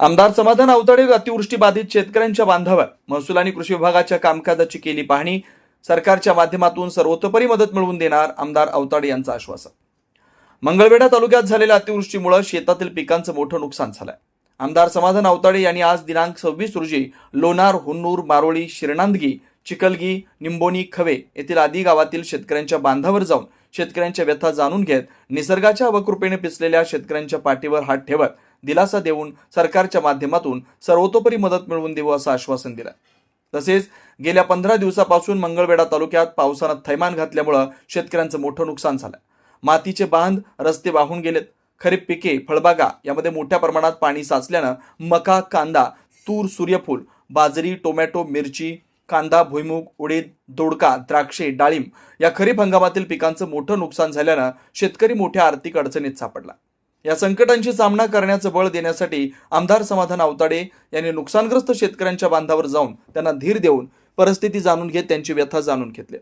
आमदार समाधान अवतडे अतिवृष्टी बाधित शेतकऱ्यांच्या बांधावर. महसूल आणि कृषी विभागाच्या कामकाजाची केली पाहणी. सरकारच्या माध्यमातून सर्वतोपरी मदत मिळवून देणार आमदार अवताडे यांचं आश्वासन. मंगळवेढा तालुक्यात झालेल्या अतिवृष्टीमुळे शेतातील पिकांचं मोठं नुकसान झालंय. आमदार समाधान अवताडे यांनी आज दिनांक सव्वीस रोजी लोणार हुन्नूर मारोळी शिरणांदगी चिकलगी निंबोनी खवे येथील आदी गावातील शेतकऱ्यांच्या बांधावर जाऊन शेतकऱ्यांच्या व्यथा जाणून घेत निसर्गाच्या अवकृपेने पिसलेल्या शेतकऱ्यांच्या पाठीवर हात ठेवत दिलासा देऊन सरकारच्या माध्यमातून सर्वतोपरी मदत मिळवून देऊ असं आश्वासन दिलं. तसेच गेल्या पंधरा दिवसापासून मंगळवेढा तालुक्यात पावसानं थैमान घातल्यामुळं शेतकऱ्यांचं मोठं नुकसान झालं. मातीचे बांध रस्ते वाहून गेलेत. खरीप पिके फळबागा यामध्ये मोठ्या प्रमाणात पाणी साचल्यानं मका कांदा तूर सूर्यफूल बाजरी टोमॅटो मिरची कांदा भुईमूग उडीद दोडका द्राक्षे डाळिंब या खरीप हंगामातील पिकांचं मोठं नुकसान झाल्यानं शेतकरी मोठ्या आर्थिक अडचणीत सापडला. या संकटांशी सामना करण्याचं बळ देण्यासाठी आमदार समाधान अवताडे यांनी नुकसानग्रस्त शेतकऱ्यांच्या बांधावर जाऊन त्यांना धीर देऊन परिस्थिती जाणून घेत त्यांची व्यथा जाणून घेतली.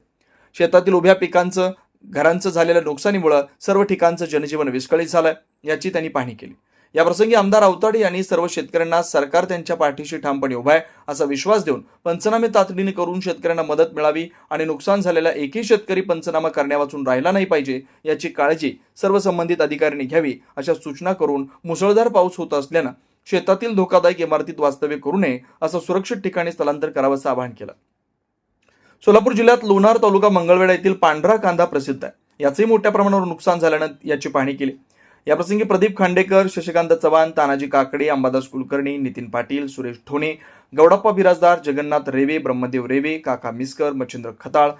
शेतातील उभ्या पिकांचं घरांचं झालेल्या नुकसानीमुळं सर्व ठिकाणचं जनजीवन विस्कळीत झालंय याची त्यांनी पाहणी केली. या प्रसंगी आमदार आवताडे यांनी सर्व शेतकऱ्यांना सरकार त्यांच्या पाठीशी ठामपणे उभा आहे असा विश्वास देऊन पंचनामे तातडीने करून शेतकऱ्यांना मदत मिळावी आणि नुकसान झालेला एकही शेतकरी पंचनामा करण्यावाचून राहिला नाही पाहिजे याची काळजी सर्व संबंधित अधिकाऱ्यांनी घ्यावी अशा सूचना करून मुसळधार पाऊस होत असल्यानं शेतातील धोकादायक इमारतीत वास्तव्य करू नये असं सुरक्षित ठिकाणी स्थलांतर करावंचं आवाहन केलं. सोलापूर जिल्ह्यात लोणार तालुका मंगळवेढा येथील पांढरा कांदा प्रसिद्ध आहे. याचंही मोठ्या प्रमाणावर नुकसान झाल्यानं याची पाहणी केली. याप्रसंगी प्रदीप खांडेकर शशिकांत चव्हाण तानाजी काकडे अंबादास कुलकर्णी नितीन पाटील सुरेश ठोणे गौडप्पा बिराजदार जगन्नाथ रेवे ब्रह्मदेव रेवे काका मिस्कर मच्छिंद्र खताळ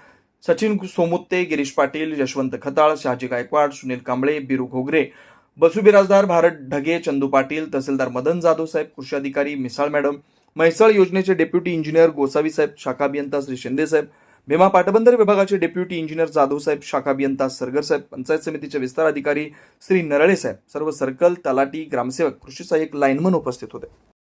सचिन सोमुत्ते गिरीश पाटील यशवंत खताळ शहाजी गायकवाड सुनील कांबळे बिरू घोगरे बसू बिराजदार भारत ढगे चंदू पाटील तहसीलदार मदन जाधव साहेब कृषी अधिकारी मिसाळ मॅडम म्हैसाळ योजनेचे डेप्युटी इंजिनियर गोसावी साहेब शाखा अभियंता श्री शिंदे साहेब भीमा पाटबंदर विभागाचे डेप्युटी इंजिनियर जाधव साहेब शाखा अभियंता सरगर साहेब पंचायत समितीचे विस्तार अधिकारी श्री नरळे साहेब सर्व सर्कल तलाटी ग्रामसेवक कृषी सहाय्यक लाईनमन उपस्थित होते.